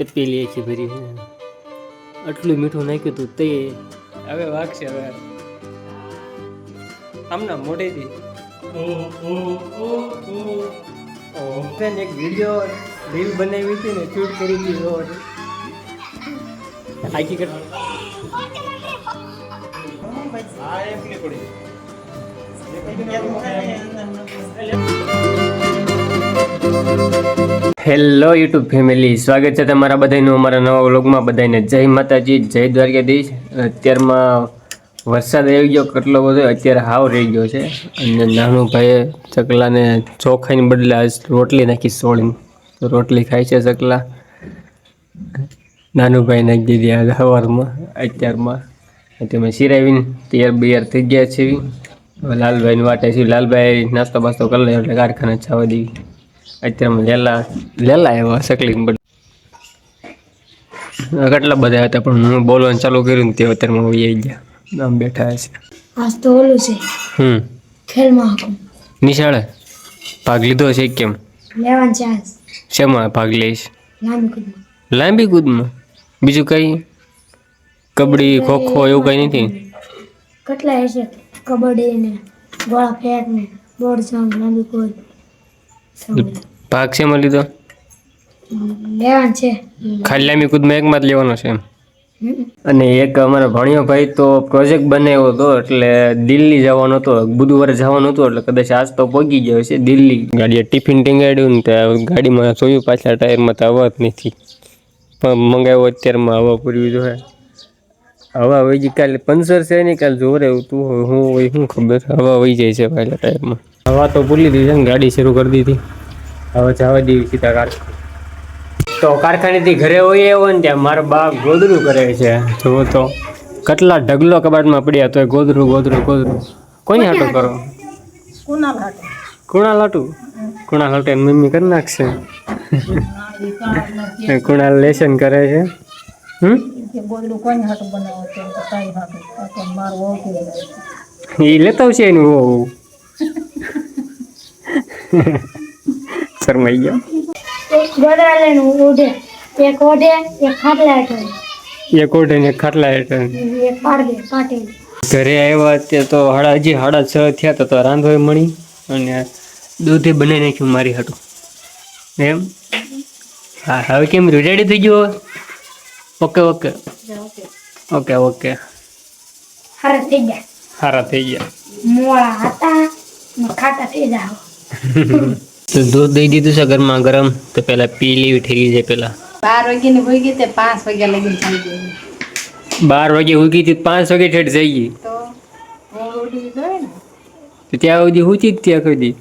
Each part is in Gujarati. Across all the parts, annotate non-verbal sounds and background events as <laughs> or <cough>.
તે પેલી આખી ભરી છે આટલું મીઠું નાખ્યું હતું તે. હવે વાગશે હવે. આમના મોઢેથી. એક વીડિયો રીલ બનાવી હતી ને શૂટ કરી હતી રોડ આખી કર. હેલો યુટ્યુબ ફેમિલી સ્વાગત છે તમારા બધાનું અમારા નવા વ્લોગમાં બધાને. જય માતાજી, જય દ્વારકાધીશ. અત્યારમાં વરસાદ આવી ગયો, કેટલો બધો. અત્યારે હાવ રહી ગયો છે. અને નાનું ભાઈએ ચકલાને ચોખાઈને બદલે આજ રોટલી નાખી સોળીને. તો રોટલી ખાય છે ચકલા. નાનું ભાઈ નાખી દીધી આજ સવારમાં અત્યારમાં. તમે સિરાવીને તૈયાર બિયાર થઈ ગયા છે. લાલભાઈને વાટે છે. લાલભાઈ નાસ્તો બાસ્તો કરી લે એટલે કારખાને છાવા દેવી અત્યારમાં લેલા લેલા એવા સકલીને બધા. કેટલા બધા હતા પણ હું બોલવાનું ચાલુ કર્યું તે અત્યારમાં હું આવી ગયા. આમ બેઠા છે. આજ તો ઓલું છે. હમ. ખેલ મહાકુંભ. નિશાળે? ભાગ લીધો છે કેમ? લેવાનું ચાન્સ. શેમાં ભાગ લઈશ લાંબી કૂદમાં. લાંબી કૂદમાં? બીજું કઈ? કબડ્ડી ખોખો એવું કઈ નથી? કેટલા હશે કબડ્ડી ને ગોળા ફેંક ને બોર્ડ જમ્પ લાંબી કૂદ. સૌ છે ભાગ તો લીધો? લેવાનું છે. ખાલી લાંબી કૂદમાં એકમાં જ લેવાનો છે એમ. અને એક અમારો ભણ્યો ભાઈ તો પ્રોજેક્ટ બનાવ્યો હતો એટલે દિલ્હી જવાનો હતો. બુધવારે જવાનું હતું એટલે કદાચ આજ તો પહોંચી ગયો છે દિલ્હી. ગાડીએ ટિફિન ટીંગાડ્યું ને ત્યાં ગાડીમાં જોયું પાછા ટાયરમાં તો હવા જ નથી. પણ મંગાવ્યો અત્યારમાં હવા પૂરવી જોઈએ હવા વહી ગઈ કાલે પંચર છે નહીં કાલે જોરે તું હોય હું હોય શું ખબર. હવા વહી જાય છે પાછલા ટાયરમાં. હવા તો ભૂલી દીધી છે ને ગાડી શરૂ કરી દીધી. હવે જવા દેવી સીધા કારખાને. તો કારખાનેથી ઘરે હોય એવો ને ત્યાં મારો બા ગોદરું કરે છે. જુઓ તો કેટલા ઢગલો કબાટમાં પડ્યા તો ગોદરું ગોદરું ગોદરું કોની હાટો કરો? કુણાલ હાટું. કુણાલ હાટે? મમ્મી કરી નાખશે. કુણાલ લેસન કરે છે. હમ? એ લેતા આવશે એનું વહુ. <laughs> શરમાઈ ગયો? એક ઓઢે એક ખાટલા હેઠળ. એક ઓઢે ને ખાટલા હેઠળ. ઘરે આવ્યા તે તો હાડા હજી હાડા છ થયા તો રાંધોય મળી અને દૂધે બનાવી નાખ્યું મારી હાટું. એમ? હા હવે કેમ રેડી થઈ ગયો? ઓકે ઓકે ઓકે ઓકે હારા થઈ ગયા. સારા થઈ ગયા. મોળા હતા ખાટા થઈ જાવ <laughs> તો દૂધ દઈ દીધું છે ગરમા ગરમ. તો પેલા પી લેવી થઈ ગઈ છે પેલા. બાર વાગ્યા ની ભોગી તે પાંચ વાગ્યા લગી થઈ ગઈ. બાર વાગે ઉગી તી પાંચ વાગે ઠેઠ જઈ ગઈ તો ત્યાં સુધી હોતી જ ત્યાં સુધી.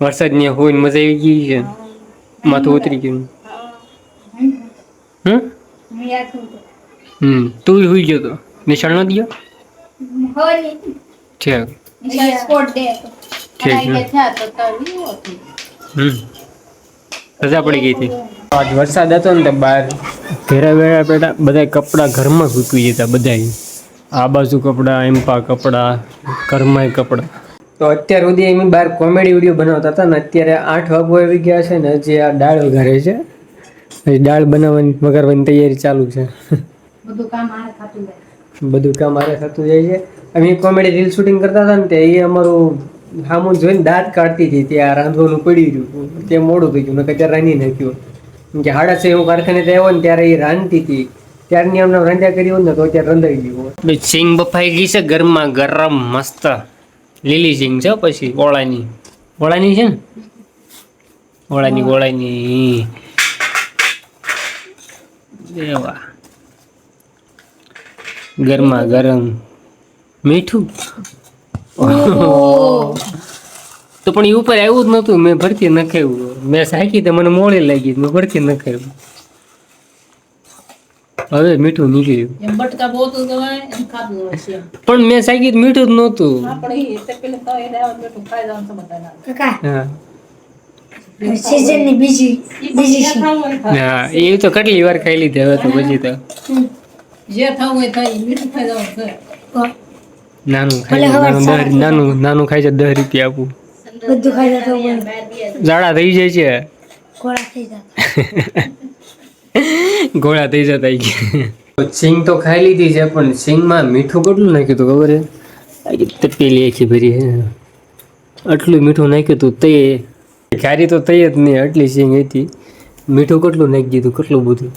વરસાદ ને હોય મજા આવી ગઈ છે. માથું ઉતરી ગયું. હમ. હમ? તું. હુઈ ગયો તો. નિશાળ ન દિયો ઠીક. ઠીક રજા પડી ગઈ હતી. આજ વરસાદ હતો ને તો બહાર ઘેરા વેરા પેટા બધા કપડાં ઘરમાં સૂકવી જતા બધા આ બાજુ કપડાં એમ્પા કપડાં ઘરમાંય કપડાં. તો અત્યાર સુધી એમ બહાર કોમેડી વીડિયો બનાવતા હતા ને અત્યારે આઠ વાગો આવી ગયા છે ને જે આ દાળ વઘારે છે. હજી દાળ બનાવવાની વઘારવાની તૈયારી ચાલુ છે. બધું કામ આને થતું જાય. બધું કામ મારે થતું જાય છે. અમે કોમેડી રીલ શૂટિંગ કરતા હતા ને તે એ અમારું સામું જોઈને દાંત કાઢતી હતી ત્યાં રાંધવાનું પડી રહ્યું તે મોડું થઈ ગયું ત્યાં રાંધી નાખ્યું કે હાડા છે એવું કારખાને આવ્યો ને ત્યારે એ રાંધતી હતી. ત્યારની અમને રાંધ્યા કરી હોય ને તો અત્યારે રંધાઈ ગયું સિંગ બફાઈ ગઈ છે ગરમા ગરમ મસ્ત. લીલી સિંગ છે પછી ઓળાની. ઓળાની છે ને? ઓળાની ઓળાની. એવા. ગરમા ગરમ. મીઠું? તો પણ એ ઉપર આવ્યું જ નતું મેં ભરતી નખાયું મેં સાકી તો મને મોડે લાગી મેં ભરતી નખાયું હવે મીઠું નીકળ્યું. પણ મેં સાકી મીઠું જ નહોતું. ઈ તે પેલે તો એને આવત બેઠું ખાઈ જવાનું છે બધાના. કાકા હા. બીજી બીજી જે છે ખાવું હોય ખાય. હા એ તો કેટલી વાર ખાઈ લીધી હવે તો પછી તો. જે થવું હોય થાય મીઠું ખાઈ જવાનું છે. નાનું ખાઈ નાનું નાનું ખાઈ છે દસ રૂપિયા આપું. બધું ખાઈ જતો ઝાડા થઈ જાય છે. ગોળા થઈ જતા <laughs> ગોળા થઈ જતા સિંગ તો ખાઈ લીધી છે પણ સિંગમાં મીઠું કેટલું નાખ્યું હતું ખબર છે? આખી તપેલી આખી ભરી છે. આટલું મીઠું નાખ્યું હતું તે. ખારી તો થઈ જ નહીં આટલી સિંગ હતી. મીઠું કેટલું નાખી દીધું કેટલું બધું?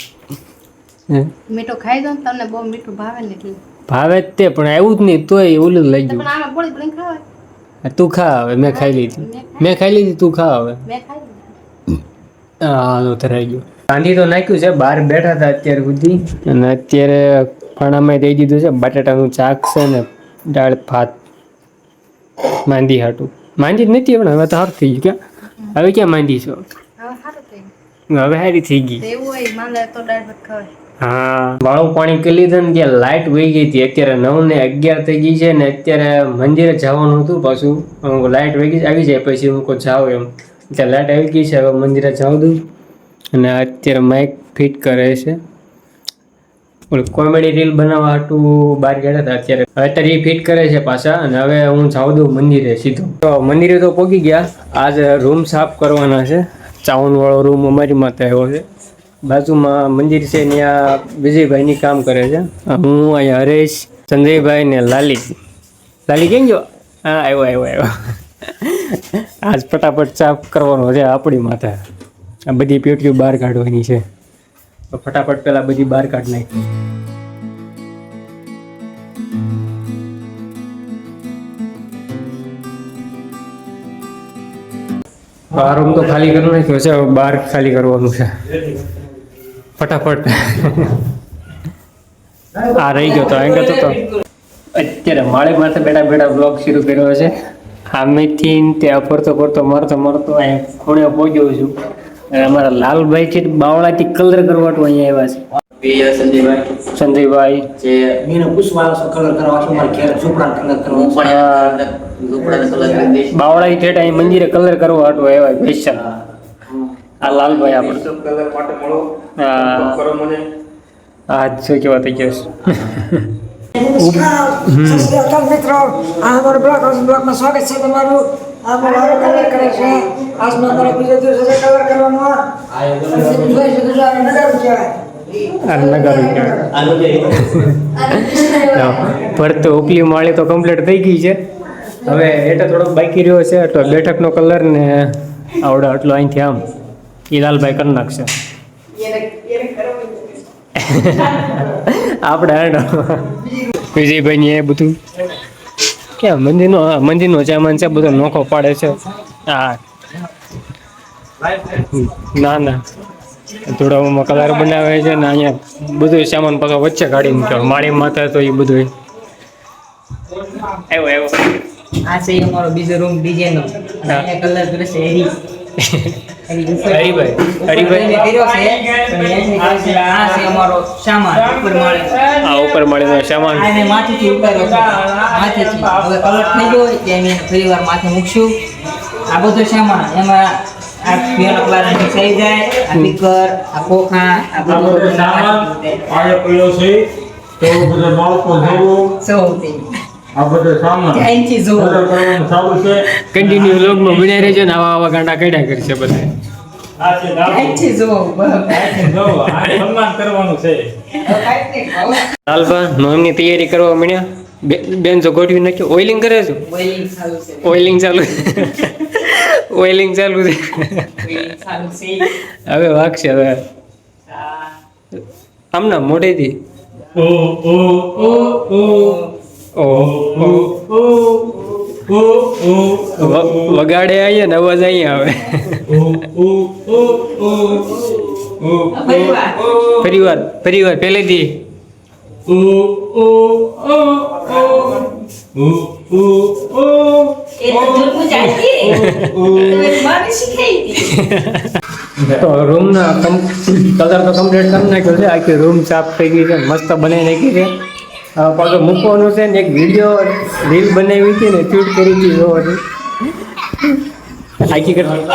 હે? મીઠું ખાઈ દો તમને બહુ મીઠું ભાવે ને એટલે. ભાવે જ તે પણ આવ્યું જ નહીં તોય ઓલું લઈ ખાવાય તું ખા હવે મેં ખાઈ લીધી. મેં ખાઈ લીધી તું ખા હવે. મેં હા ધરાઈ ગયું. કાંદી તો નાખ્યું છે બહાર બેઠા હતા અત્યાર સુધી. અને અત્યારે ફણામાં દઈ દીધું છે બટાટાનું ચાક છે ને દાળ ભાત માંદી હાટું. માંદી જ નથી પણ હવે તો સારું થઈ ગયું. ક્યાં? હવે ક્યાં માંદી છો? હવે સારું થઈ ગઈ. એવું હોય તો દાળ ભાત ખવાય. હા. વાળું પાણી કરી લીધું ને ત્યાં લાઇટ વહી ગઈ હતી. અત્યારે નવ ને અગિયાર થઈ ગઈ છે ને અત્યારે મંદિરે જવાનું હતું પાછું. લાઇટ વહી ગઈ આવી જાય પછી હું કોઈ જાઉં એમ. એટલે લાઇટ આવી ગઈ છે, હવે મંદિરે જાઉં દઉં. અને અત્યારે માઇક ફિટ કરે છે. કોમેડી રીલ બનાવવા હાટું બહાર ગયા હતા અત્યારે. અત્યારે એ ફિટ કરે છે પાછા અને હવે હું જાઉં દઉં મંદિરે સીધો. તો મંદિરે તો પહોંચી ગયા. આજે રૂમ સાફ કરવાના છે. ચાવનવાળો રૂમ અમારી માથે આવ્યો છે. બાજુમાં મંદિર છે ત્યાં વિજયભાઈની કામ કરે છે. હું અહીંયા હરેશ સંજયભાઈ ને લાલી. લાલી કેમ ગયો? હા આવ્યો આવ્યો આવ્યો. આજ ફટાફટ સાફ કરવાનો છે આપણી માથે. આ બધી પેટીઓ બહાર કાઢવાની છે. તો ફટાફટ પહેલાં બધી બહાર કાઢ નાખી. આ રૂમ તો ખાલી કરવાનું નાખ્યો છે બહાર ખાલી કરવાનું છે. ફટાફટ. <laughs> આ રહી ગયો તો એંગલ ગયો તો. અત્યારે માળે માથે બેઠા બેઠા બ્લોગ શરૂ કર્યો છે. આમેથી ત્યાં ફરતો ફરતો મારતો મરતો અહીંયા ખૂણે પહોંચ્યો છું. અને અમારા લાલભાઈ છે બાવળાથી કલર કરવાટું અહીંયા આવ્યા પ્રિય સંજયભાઈ છે સંજયભાઈ. જે એને પૂછવા કલર કરવા છો? મારે ઘેર ઝૂંપડા કલર કરવા હું. પણ એના ઝૂંપડાને કલર બાવળાથી ઠેઠ અહીં મંદિરે કલર કરવા હાટું આવ્યા સ્પેશિયલ આ લાલભાઈ આપણે. કલર માટે હા કરો મને. આ શું કેવા થઈ ગયો છે. મિત્રો. આ અમારો બ્લોગ બ્લોગમાં સ્વાગત છે તમારું. આ મારો કલર કરે છે? આજનો અમારો બીજો દિવસ છે કલર કરવાનો. જોઈ શકો છો આ નગર કહેવાય આ ઉપલી માળી તો કમ્પ્લીટ થઈ ગઈ છે. હવે એટલે થોડોક બાકી રહ્યો છે એટલે બેઠકનો કલર ને આવડે એટલો અહીંથી આમ. એ લાલભાઈ કરી નાખશે. <laughs> આપણે વિજયભાઈ વિજયભાઈ એ બધું. ક્યાં મંદિરનો મંદિરનો સામાન છે બધો નોખો પાડે છે. હા. ના ના. ધોળામાં કલર બનાવે છે ને અહીંયા બધું સામાન પાછો વચ્ચે કાઢી મૂક્યો. માળી માથે તો એ બધું. આવ્યો આવ્યો આ છે અમારો બીજો રૂમ ડીજે નો કલર કરે છે <laughs> હરિભાઈ આ ઉપર મળીનો એમાં આ કોખા આ બધો સામાન આ પડ્યો કન્ટિન્યુ લોગમાં વિનાય રહેજો ને આવા આવા ગાંડા કાઢ્યા કરશે બધા. આ છે. જો આ સન્માન કરવાનું. લાલભા નોમની તૈયારી કરવા મળ્યા બે- બેન જો ગોઠવી નાખ્યો. ઓઇલિંગ કરે છે? ઓઇલિંગ ચાલુ છે. ઓઇલિંગ ચાલુ. ઓઇલિંગ છે. બોઇલિંગ ચાલુ છે. હવે વાગશે હવે. આમના મોઢેથી. ઓ ઓ ઓ ઓ. ઓ ઓ ઓ. ઓ ઓ વ- વગાડે અહીંયા ને અવાજ અહીંયા આવે ઓ ઓ ઓ ઓ ઓ ફરી વાર. ફરી વાર ફરી વાર પહેલેથી ઓ ઓ ઓ ઓ ઓ ઓ ઓ એ તો જોરનું જાણતી. તમે મારે શીખાઈ હતી. તો રૂમના કલર તો કમ્પ્લીટ કરી નાખ્યો છે આખી રૂમ સાફ થઈ ગઈ છે મસ્ત બનાવી નાખી છે હવે પાછું મૂકવાનું છે ને એક વીડિયો રીલ બનાવી હતી ને શૂટ કરી હતી એવો આખી કરી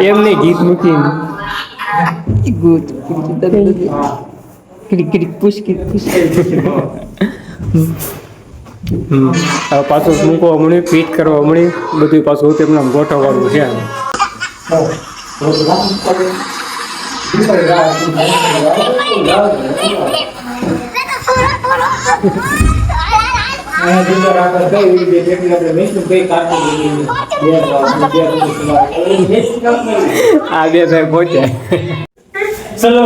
એમ. નહીં ગીત મૂકીને પાછું મૂકવા હમણાં ફીટ કરવા મળી બધું પાછું તેમના ગોઠવવાનું છે. આ બે ભાઈ પહોંચ્યા. ચલો.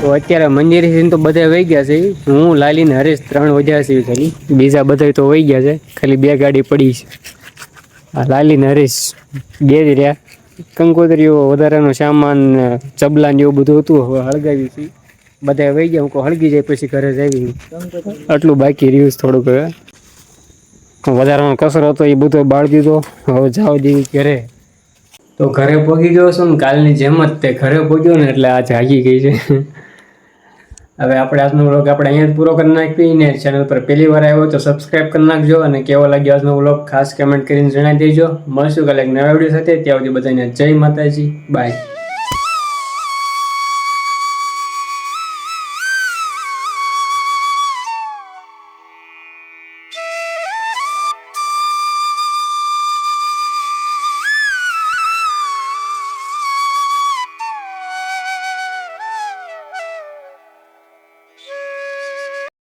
તો અત્યારે મંદિર તો બધા વહી ગયા છે. હું, લાલી ને હરેશ ત્રણ વધ્યા છે ખાલી. બીજા બધા તો વહી ગયા છે. ખાલી બે ગાડી પડી છે. આ લાલી ને હરેશ બે જ રહ્યા. કંકોત્રીઓ વધારાનો સામાન ચબલા ને એવું બધું હતું. હવે હળગાવી છે. બધા વહી ગયા. હું કહું, હળગી જાય પછી ઘરે જાવી આટલું બાકી રહ્યું થોડુંક હવે. વધારાનો કસરો હતો, એ બધો બાળ દીધો. હવે જાવ દેવી ઘરે. તો ઘરે પહોંચી ગયો છું ને, કાલની જેમ જ તે ઘરે પહોંચ્યો ને, એટલે આ જાગી ગઈ છે. હવે આપણે આજનો વ્લોગ આપણે અહીંયા જ પૂરો કરી નાખવી ને ચેનલ પર પહેલી વાર આવ્યો તો સબસ્ક્રાઇબ કરી નાખજો અને કેવો લાગ્યો આજનો વ્લોગ ખાસ કમેન્ટ કરીને જણાવી દેજો. મળશું કાલે એક નવા વીડિયો સાથે. ત્યાં સુધી બધાને જય માતાજી. બાય